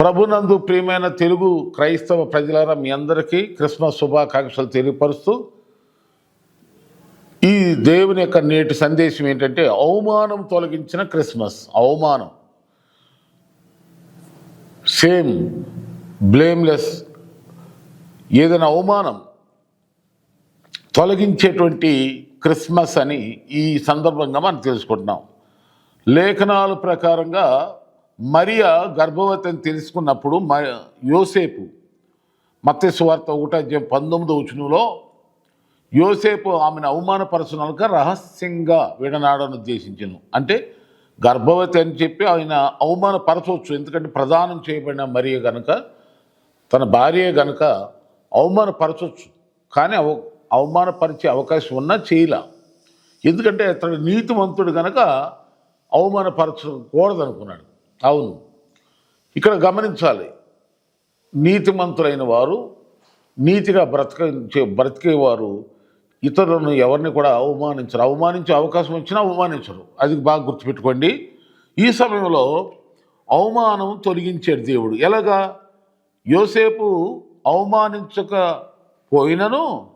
ప్రభునందు ప్రియమైన తెలుగు క్రైస్తవ ప్రజలారా మీ అందరికీ క్రిస్మస్ శుభాకాంక్షలు తెలియపరుస్తూ ఈ దేవుని యొక్క నేటి సందేశం ఏంటంటే అవమానం తొలగించిన క్రిస్మస్. అవమానం. సేమ్ బ్లేమ్లెస్ ఏదైనా అవమానం తొలగించేటువంటి క్రిస్మస్ అని ఈ సందర్భంగా మనం తెలుసుకుంటున్నాం. లేఖనాల ప్రకారంగా మరియా గర్భవతి అని తెలుసుకున్నప్పుడు మ యోసేపు మత్స్యవార్త ఒకటి పంతొమ్మిది వచనంలో యోసేపు ఆమెను అవమానపరచనక రహస్యంగా విడనాడని ఉద్దేశించను. అంటే గర్భవతి అని చెప్పి ఆయన అవమానపరచవచ్చు. ఎందుకంటే ప్రదానం చేయబడిన మరియ గనక తన భార్య గనక అవమానపరచవచ్చు. కానీ అవ అవమానపరిచే అవకాశం ఉన్నా చేయలే. ఎందుకంటే అతడు నీతివంతుడు గనక అవమానపరచకూడదనుకున్నాడు. అవును. ఇక్కడ గమనించాలి. నీతిమంతులైన వారు నీతిగా బ్రతక బ్రతికేవారు ఇతరులను ఎవరిని కూడా అవమానించరు. అవమానించే అవకాశం వచ్చినా అవమానించరు. అది బాగా గుర్తుపెట్టుకోండి. ఈ సమయంలో అవమానం తొలగించాడు దేవుడు. ఎలాగా? యోసేపు అవమానించకపోయినను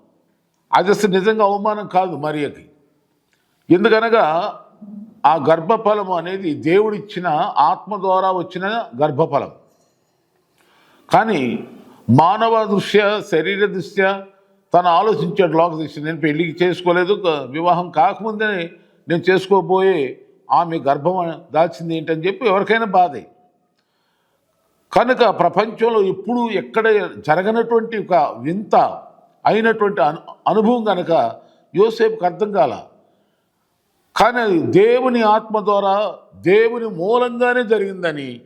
అది అసలు నిజంగా అవమానం కాదు మరియకి ఎందుకనగా ఆ గర్భఫలము అనేది దేవుడిచ్చిన ఆత్మ ద్వారా వచ్చిన గర్భఫలం. కానీ మానవ దృష్ట్యా శరీర దృష్ట్యా తను ఆలోచించాడు లోక దృష్టి నేను పెళ్ళికి చేసుకోలేదు వివాహం కాకముందే నేను చేసుకోబోయే ఆమె గర్భం దాల్చింది ఏంటని చెప్పి ఎవరికైనా బాధే. కనుక ప్రపంచంలో ఎప్పుడు ఎక్కడ జరగనటువంటి ఒక వింత అయినటువంటి అను అనుభవం కనుక యోసేపుకి అర్థం కాల. కానీ అది దేవుని ఆత్మ ద్వారా దేవుని మూలంగానే జరిగిందని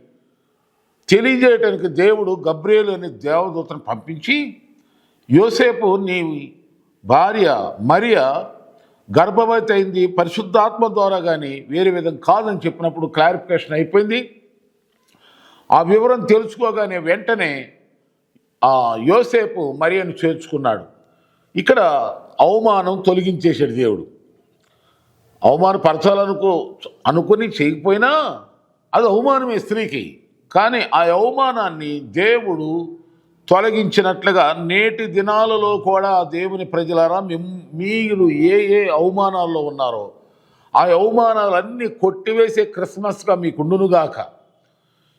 తెలియజేయటానికి దేవుడు గబ్రియేలు అనే దేవదూతను పంపించి యోసేపు నీ భార్య మరియ గర్భవతి అయింది పరిశుద్ధాత్మ ద్వారా కానీ వేరే విధంగా కాదని చెప్పినప్పుడు క్లారిఫికేషన్ అయిపోయింది. ఆ వివరం తెలుసుకోగానే వెంటనే ఆ యోసేపు మరియను చేర్చుకున్నాడు. ఇక్కడ అవమానం తొలగించేశాడు దేవుడు. అవమానపరచాలనుకో అనుకుని చేయకపోయినా అది అవమానమే స్త్రీకి. కానీ ఆ అవమానాన్ని దేవుడు తొలగించినట్లుగా నేటి దినాలలో కూడా దేవుని ప్రజలారా మిమ్- మీరు ఏ ఏ అవమానాల్లో ఉన్నారో ఆ అవమానాలన్నీ కొట్టివేసే క్రిస్మస్గా మీకుండునుగాక.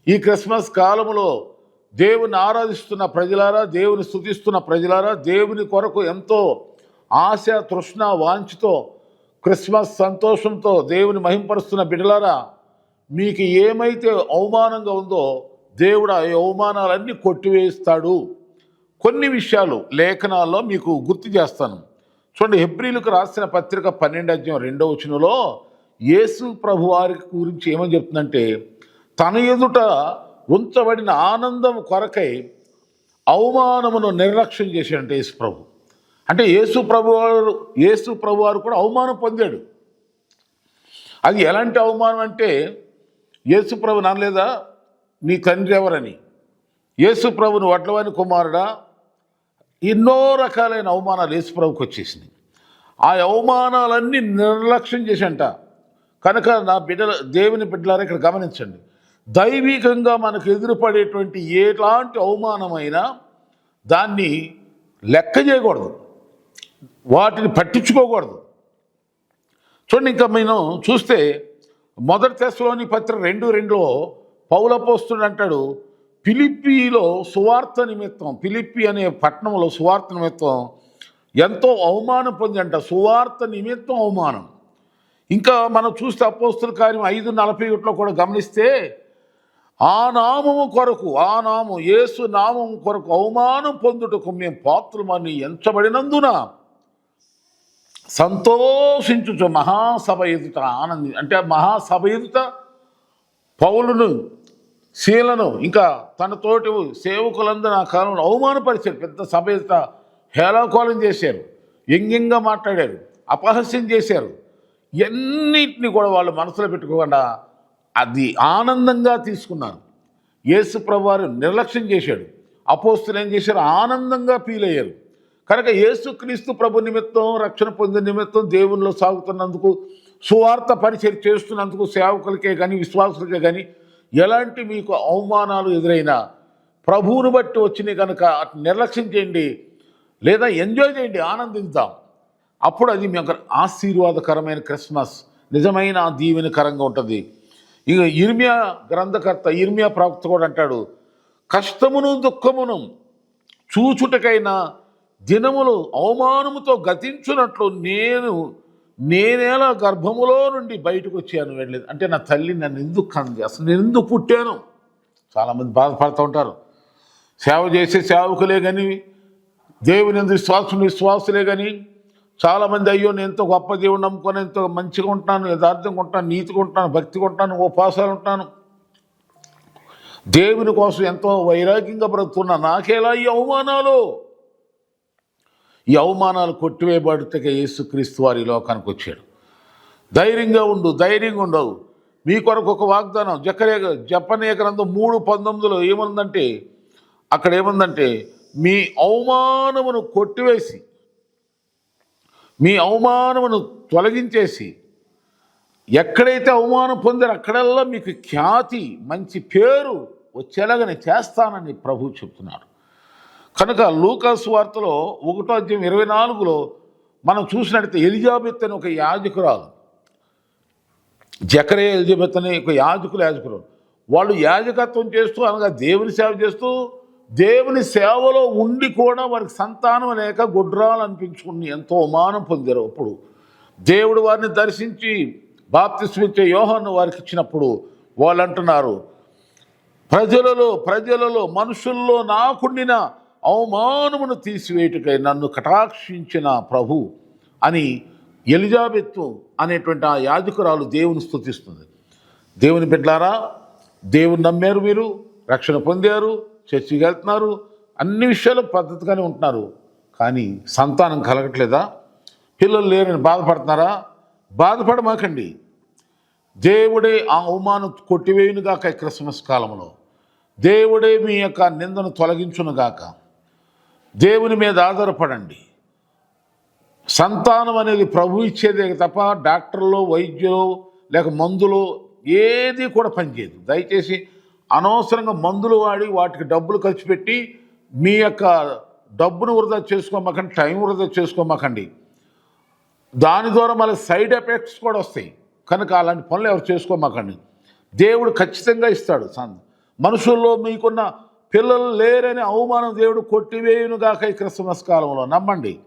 ఈ క్రిస్మస్ కాలంలో దేవుని ఆరాధిస్తున్న ప్రజలారా దేవుని స్థుతిస్తున్న ప్రజలారా దేవుని కొరకు ఎంతో ఆశ తృష్ణ వాంఛతో క్రిస్మస్ సంతోషంతో దేవుని మహింపరుస్తున్న బిడ్డలారా మీకు ఏమైతే అవమానంగా ఉందో దేవుడు ఆ అవమానాలన్నీ కొట్టివేస్తాడు కొన్ని విషయాలు లేఖనాల్లో మీకు గుర్తు చేస్తాను. చూడండి హెబ్రిలకు రాసిన పత్రిక పన్నెండు అధ్యాయం రెండో వచనంలో యేసు ప్రభు వారి గురించి ఏమని చెప్తుందంటే తన ఎదుట ఉంచబడిన ఆనందం కొరకై అవమానమును నిర్లక్ష్యం చేశాడంటే యేసు ప్రభు. అంటే యేసు ప్రభు వారు యేసు ప్రభు వారు కూడా అవమానం పొందాడు. అది ఎలాంటి అవమానం అంటే యేసు ప్రభు ననలేదా? నీ తండ్రి ఎవరని? యేసు ప్రభుని వడ్లవాని కుమారుడా? ఎన్నో రకాలైన అవమానాలు యేసు ప్రభుకి వచ్చేసినాయి. ఆ అవమానాలన్నీ నిర్లక్ష్యం చేసంట కనుక నా బిడ్డల దేవుని బిడ్డలారా ఇక్కడ గమనించండి. దైవికంగా మనకు ఎదురుపడేటువంటి ఎలాంటి అవమానమైనా దాన్ని లెక్క చేయకూడదు. వాటిని పట్టించుకోకూడదు. చూడండి ఇంకా నేను చూస్తే మొదటి తెశలోని పత్రిక రెండు రెండులో పౌలపోస్తుడు అంటాడు ఫిలిప్పీలో సువార్త నిమిత్తం ఫిలిప్పి అనే పట్టణంలో సువార్త నిమిత్తం ఎంతో అవమానం పొందంట సువార్త నిమిత్తం అవమానం. ఇంకా మనం చూస్తే అపోస్తుల కార్యం ఐదు నలభై ఒకటిలో కూడా గమనిస్తే ఆ నామము కొరకు ఆ నామం యేసు నామం కొరకు అవమానం పొందుటకు మేము పాత్రమని ఎంచబడినందున సంతోషించుచు మహాసభ ఎదుట ఆనంది అంటే మహాసభ ఎదుట పౌలును శీలను ఇంకా తన తోటి సేవకులందరూ ఆ కాలంలో అవమానపరిచారు. పెద్ద సభ ఎదుట హేళాకోలం చేశారు. వ్యంగ్యంగా మాట్లాడారు. అపహస్యం చేశారు. ఎన్నిటిని కూడా వాళ్ళు మనసులో పెట్టుకోకుండా అది ఆనందంగా తీసుకున్నారు. యేసు ప్రభువారు నిర్లక్ష్యం చేశాడు. అపోస్తులు ఏం చేశారు? ఆనందంగా ఫీల్ అయ్యారు కనుక యేసుక్రీస్తు ప్రభు నిమిత్తం రక్షణ పొందిన నిమిత్తం దేవునిలో సాగుతున్నందుకు సువార్త పరిచయం చేస్తున్నందుకు సేవకులకే కానీ విశ్వాసులకే కానీ ఎలాంటి మీకు అవమానాలు ఎదురైనా ప్రభువును బట్టి వచ్చినాయి కనుక అటు నిర్లక్ష్యం చేయండి లేదా ఎంజాయ్ చేయండి ఆనందిద్దాం. అప్పుడు అది మీకు ఆశీర్వాదకరమైన క్రిస్మస్ నిజమైన దీవెనకరంగా ఉంటుంది. ఇక ఇర్మియా గ్రంథకర్త ఇర్మియా ప్రవక్త కూడా అంటాడు కష్టమును దుఃఖమును చూచుటకైనా దినములు అవమానముతో గతించున్నట్లు నేను నేనేలా గర్భములో నుండి బయటకు వచ్చాను వెళ్ళలేదు అంటే నా తల్లి నన్ను ఎందుకు కంది అసలు నేను ఎందుకు పుట్టాను? చాలామంది బాధపడుతూ ఉంటారు. సేవ చేసే సేవకులే కానీ దేవుని ఎందు విశ్వాసం విశ్వాసులే కానీ చాలామంది అయ్యో నేను ఎంతో గొప్ప దేవుడు నమ్ముకొని ఎంతో మంచిగా ఉంటున్నాను యథార్థంగా ఉంటాను నీతిగా ఉంటాను భక్తిగా ఉంటాను ఉపవాసాలు ఉంటాను దేవుని కోసం ఎంతో వైరాగ్యంగా బ్రతుకున్నా నాకేలా ఈ అవమానాలు? ఈ అవమానాలు కొట్టివేయబడితే యేసుక్రీస్తు వారి లోకానికి వచ్చాడు ధైర్యంగా ఉండు ధైర్యంగా ఉండవు. మీ కొరకు ఒక వాగ్దానం జకరే జపనీయ గ్రంథం మూడు పంతొమ్మిదిలో ఏముందంటే అక్కడ ఏముందంటే మీ అవమానమును కొట్టివేసి మీ అవమానమును తొలగించేసి ఎక్కడైతే అవమానం పొందారో అక్కడల్లా మీకు ఖ్యాతి మంచి పేరు వచ్చేలాగా నేను చేస్తానని ప్రభు చెప్తున్నారు. కనుక లూకాస్ వార్తలో ఒకటో అధ్యాయం ఇరవై నాలుగులో మనం చూసినట్టయితే ఎలిజాబెత్ అని ఒక యాజకురాలు. జకరే ఎలిజబెత్ అనే ఒక యాజకులు యాజకురాలు. వాళ్ళు యాజకత్వం చేస్తూ అనగా దేవుని సేవ చేస్తూ దేవుని సేవలో ఉండి కూడా వారికి సంతానం లేక గుడ్రాలు అనిపించుకుని ఎంతో మానం పొందారు అప్పుడు. దేవుడు వారిని దర్శించి బాప్తిస్మిచ్చే యోహాను వారికి ఇచ్చినప్పుడు వాళ్ళు అంటున్నారు ప్రజలలో ప్రజలలో మనుషుల్లో నాకుండిన అవమానమును తీసివేయుటకై నన్ను కటాక్షించిన ప్రభు అని ఎలిజాబెత్తు అనేటువంటి ఆ యాజకురాలు దేవుని స్థుతిస్తుంది దేవుని బిడ్డారా దేవుని నమ్మారు మీరు రక్షణ పొందారు చర్చికి వెళ్తున్నారు అన్ని విషయాలు పద్ధతిగానే ఉంటున్నారు. కానీ సంతానం కలగట్లేదా? పిల్లలు లేరని బాధపడుతున్నారా? బాధపడమాకండి. దేవుడే ఆ అవమానం కొట్టివేయునుగాక క్రిస్మస్ కాలంలో. దేవుడే మీ యొక్క నిందను తొలగించునుగాక. దేవుని మీద ఆధారపడండి. సంతానం అనేది ప్రభు ఇచ్చేదే తప్ప డాక్టర్లు వైద్యులో లేక మందులు ఏది కూడా పనిచేయదు దయచేసి అనవసరంగా మందులు వాడి వాటికి డబ్బులు ఖర్చు పెట్టి మీ యొక్క డబ్బును వృధా చేసుకోమాకండి టైం వృధా చేసుకోమాకండి. దాని ద్వారా మళ్ళీ సైడ్ ఎఫెక్ట్స్ కూడా వస్తాయి. కనుక అలాంటి పనులు ఎవరు చేసుకోమాకండి. దేవుడు ఖచ్చితంగా ఇస్తాడు. మనుషుల్లో మీకున్న పిల్లలు లేరని అవమానం దేవుడు కొట్టివేయునుగాక ఈ క్రిస్మస్ కాలంలో. నమ్మండి.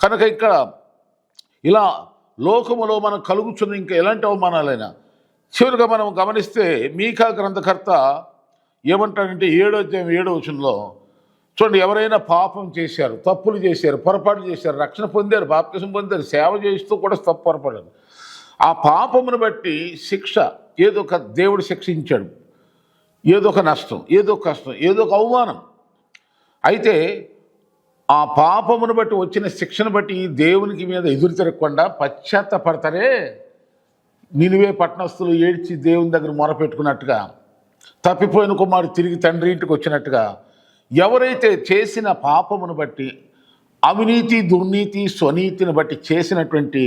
కనుక ఇక్కడ ఇలా లోకములో మనం కలుగుతున్న ఇంకా ఎలాంటి అవమానాలైనా చివరిగా మనం గమనిస్తే మీకా గ్రంథకర్త ఏమంటాడంటే ఏడో అధ్యాయం ఏడో వచనంలో చూడండి ఎవరైనా పాపం చేశారు తప్పులు చేశారు పొరపాటు చేశారు రక్షణ పొందారు బాప్తిసం పొందారు సేవ చేస్తూ కూడా తప్పు పొరపడారు ఆ పాపమును బట్టి శిక్ష ఏదో ఒక దేవుడు శిక్షించాడు. ఏదో ఒక నష్టం ఏదో ఒక కష్టం ఏదో ఒక అవమానం. అయితే ఆ పాపమును బట్టి వచ్చిన శిక్షను బట్టి దేవునికి మీద ఎదురు తిరగకుండా పశ్చాత్తపడతారే నినివే పట్టణస్తులు ఏడ్చి దేవుని దగ్గర మొరపెట్టుకున్నట్టుగా తప్పిపోయిన కుమారుడు తిరిగి తండ్రి ఇంటికి వచ్చినట్టుగా ఎవరైతే చేసిన పాపమును బట్టి అవినీతి దుర్నీతి స్వనీతిని బట్టి చేసినటువంటి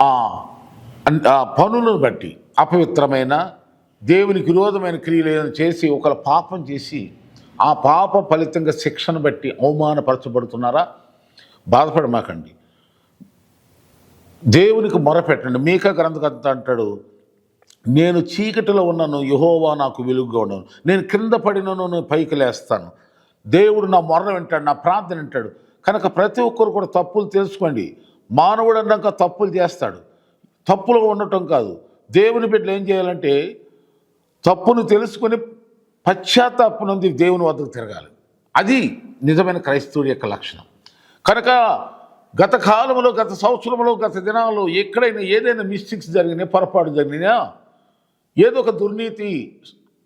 ఆ ఆ పనులను బట్టి అపవిత్రమైన దేవునికి విరోధమైన క్రియలు ఏదైనా చేసి ఒకరు పాపం చేసి ఆ పాప ఫలితంగా శిక్షను బట్టి అవమానపరచబడుతున్నారా? బాధపడమాకండి దేవునికి మొరపెట్టండి. మీక గ్రంథకర్త అంటాడు నేను చీకటిలో ఉన్నాను యహోవా నాకు వెలుగుగా ఉన్నాను నేను క్రింద పడినను నేను పైకి లేస్తాను. దేవుడు నా మొర్ర వింటాడు నా ప్రార్థన వింటాడు. కనుక ప్రతి ఒక్కరు కూడా తప్పులు తెలుసుకోండి. మానవుడు అన్నాక తప్పులు చేస్తాడు. తప్పులుగా ఉండటం కాదు. దేవుని బిడ్డలు ఏం చేయాలంటే తప్పును తెలుసుకొని పశ్చాత్తాపనుంది దేవుని వద్దకు తిరగాలి. అది నిజమైన క్రైస్తవుడి యొక్క లక్షణం. కనుక గత కాలంలో గత సంవత్సరంలో గత దినాల్లో ఎక్కడైనా ఏదైనా మిస్టేక్స్ జరిగినా పొరపాటు జరిగినా ఏదో ఒక దుర్నీతి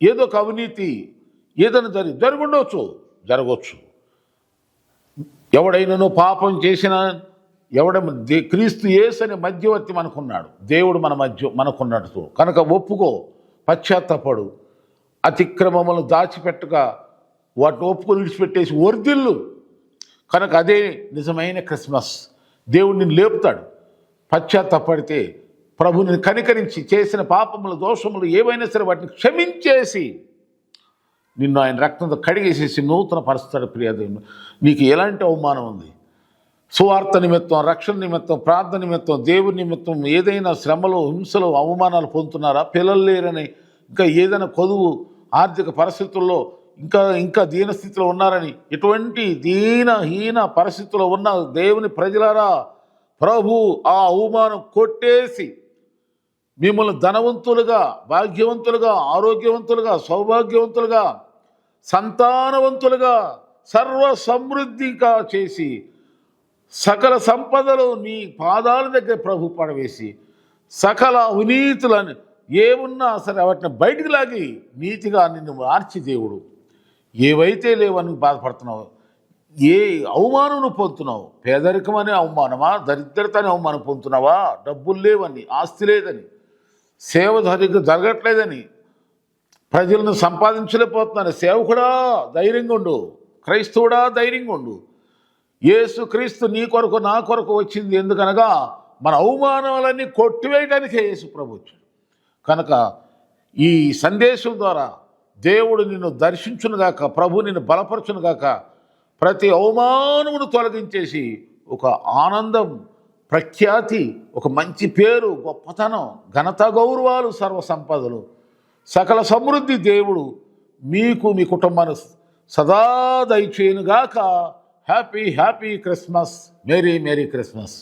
ఏదో ఒక అవినీతి ఏదైనా జరి జరుగుండవచ్చు జరగవచ్చు ఎవడైనాను పాపం చేసిన ఎవడ క్రీస్తు ఏసని అనే మధ్యవర్తి మనకున్నాడు. దేవుడు మన మధ్య మనకున్నట్టు. కనుక ఒప్పుకో పశ్చాత్తపడు. అతిక్రమములను దాచిపెట్టక వాటిని ఒప్పుకొని విడిచిపెట్టేసి వర్ధిల్లు కనుక అదే నిజమైన క్రిస్మస్. దేవుడిని లేపుతాడు. పశ్చాత్తపడితే ప్రభుని కనికరించి చేసిన పాపములు దోషములు ఏవైనా సరే వాటిని క్షమించేసి నిన్ను ఆయన రక్తంతో కడిగేసేసి నూతన పరుస్తాడు ప్రియదేవుడు. నీకు ఎలాంటి అవమానం ఉంది? సువార్త నిమిత్తం రక్షణ నిమిత్తం ప్రార్థన నిమిత్తం దేవుని నిమిత్తం ఏదైనా శ్రమలు హింసలు అవమానాలు పొందుతున్నారా? పిల్లలు లేరని ఇంకా ఏదైనా కొదువు ఆర్థిక పరిస్థితుల్లో ఇంకా ఇంకా దీనస్థితిలో ఉన్నారని ఎటువంటి దీనహీన పరిస్థితుల్లో ఉన్న దేవుని ప్రజలారా ప్రభు ఆ అవమానం కొట్టేసి మిమ్మల్ని ధనవంతులుగా భాగ్యవంతులుగా ఆరోగ్యవంతులుగా సౌభాగ్యవంతులుగా సంతానవంతులుగా సర్వ సమృద్ధిగా చేసి సకల సంపదలు నీ పాదాల దగ్గర ప్రభు పడవేసి సకల అవినీతులని ఏమున్నా సరే వాటిని బయటికి లాగి నీతిగా నిన్ను మార్చి దేవుడు. ఏవైతే లేవని బాధపడుతున్నావు ఏ అవమానం నువ్వు పొందుతున్నావు? పేదరికం అనే అవమానమా? దరిద్రత అనే అవమానం పొందుతున్నావా? డబ్బులు లేవని ఆస్తి లేదని సేవ సరిగ్గా జరగట్లేదని ప్రజలను సంపాదించలేకపోతున్నాను. సేవకుడా ధైర్యంగా ఉండు. క్రైస్తవుడా ధైర్యంగా ఉండు. యేసుక్రీస్తు నీ కొరకు నా కొరకు వచ్చింది. ఎందుకనగా మన అవమానాలన్నీ కొట్టివేయడానికే యేసు ప్రభుత్వం కనుక ఈ సందేశం ద్వారా దేవుడు నిన్ను దర్శించునుగాక ప్రభు నిన్ను బలపరచునుగాక ప్రతి అవమానమును తొలగించేసి ఒక ఆనందం ప్రఖ్యాతి ఒక మంచి పేరు గొప్పతనం ఘనత గౌరవాలు సర్వ సంపదలు సకల సమృద్ధి దేవుడు మీకు మీ కుటుంబాన్ని సదా దయచేయునుగాక. Happy happy Christmas merry merry Christmas